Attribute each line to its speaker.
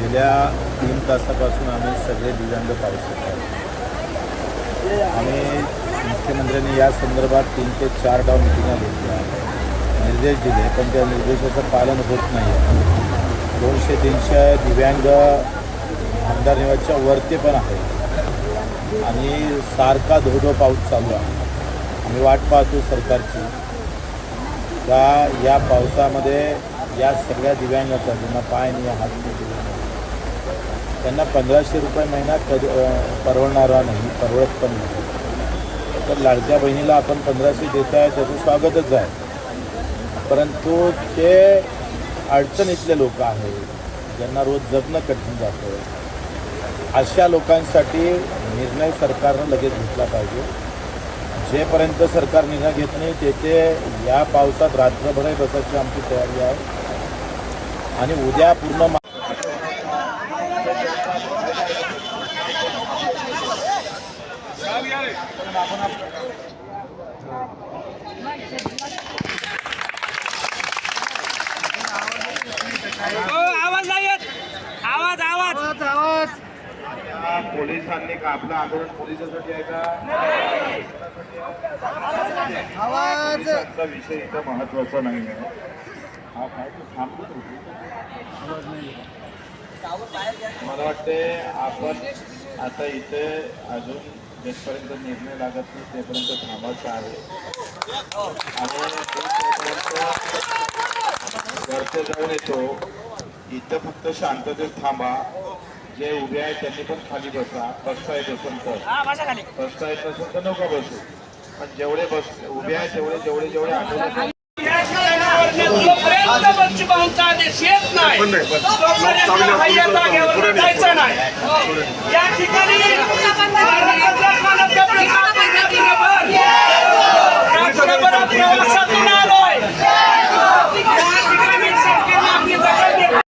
Speaker 1: गेल्या तीन तासापासून आम्ही सगळे दिव्यांग पाहू शकतो आम्ही मुख्यमंत्र्यांनी या संदर्भात तीन ते चार डाव मिटिंगा घेतल्या. निर्देश दिले पण त्या निर्देशाचं पालन होत नाही दोनशे तीनशे दिव्यांग आमदार निवासच्या वरती पण आहे आणि सारखा धोधो पाऊस चालू आहे. आम्ही वाट पाहतो सरकारची. का या पावसामध्ये या सगळ्या दिव्यांगाचा ज्यांना पाय नाही हात नाही त्यांना पंधराशे रुपये महिना कधी परवडणारा नाही परवडत पण नाही. तर लाडक्या बहिणीला आपण पंधराशे देत आहे त्याचं स्वागतच आहे. परंतु जे अडचणीतले लोक आहेत ज्यांना रोज जगणं कठीण जातं. अशा लोकांसाठी निर्णय सरकारनं लगेच घेतला पाहिजे. जेपर्यंत सरकार निर्णय घेत नाही तेथे या पावसात रात्रभरही बसायची आमची तयारी आहे. आणि उद्या पूर्ण मा-
Speaker 2: आवाज नाही येत. आवाज आवाज.
Speaker 1: या पोलिसांनी का आपलं आंदोलन पोलिसांसाठी आहे का? पोलिसांचा विषय इथं महत्त्वाचा नाही आहे हा काय तू थांबतोच होती. मला वाटते आपण आता इथे अजून जेथपर्यंत निर्णय लागत नाही तेपर्यंत थांबायचं आहे. आणि वरती जाऊन येतो. इथं फक्त शांततेत थांबा. जे उभे आहेत त्यांनी पण खाली बसा. बसता येत असेल तर. बसता येत नसेल तर नका बसू. पण जेवढे बस उभे आहेत तेवढे जेवढे जेवढे आठवले
Speaker 2: जोपर्यंत बच्चूभाऊंचा आदेश येत नाही तोपर्यंत जायचं नाही.